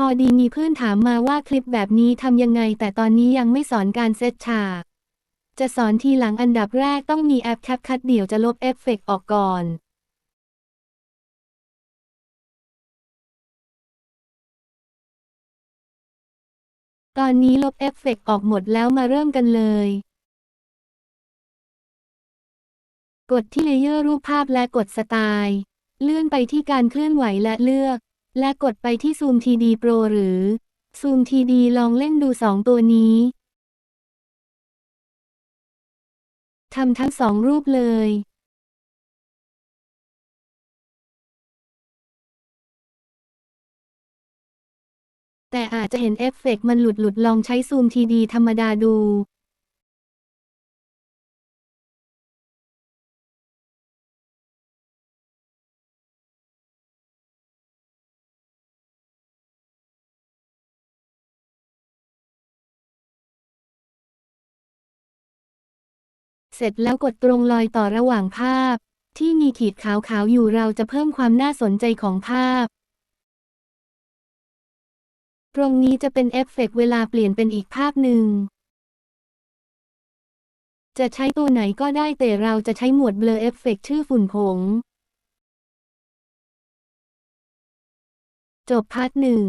พอดีมีเพื่อนถามมาว่าคลิปแบบนี้ทำยังไง แต่ตอนนี้ยังไม่สอนการเซตฉาก จะสอนทีหลังอันดับแรกต้องมีแอปแคปคัดเดี่ยวจะลบเอฟเฟกต์ออกก่อนตอนนี้ลบเอฟเฟกต์ออกหมดแล้วมาเริ่มกันเลย กดที่เลเยอร์รูปภาพและกดสไตล์ เลื่อนไปที่การเคลื่อนไหวและเลือก และกดไปที่ซูม TD Pro หรือซูม TD ลองเล่นดูสองตัวนี้ทำทั้งสองรูปเลย แต่อาจจะเห็นเอฟเฟกต์มันหลุดหลุดลองใช้ซูม TD ธรรมดาดู เสร็จแล้วกดตรงรอยต่อระหว่างภาพ ที่มีขีดขาวๆอยู่เราจะเพิ่มความน่าสนใจของภาพ ตรงนี้จะเป็นเอฟเฟกต์เวลาเปลี่ยนเป็นอีกภาพหนึ่ง จะใช้ตัวไหนก็ได้แต่เราจะใช้หมวดเบลอเอฟเฟกต์ชื่อฝุ่นผง จบพาร์ทหนึ่ง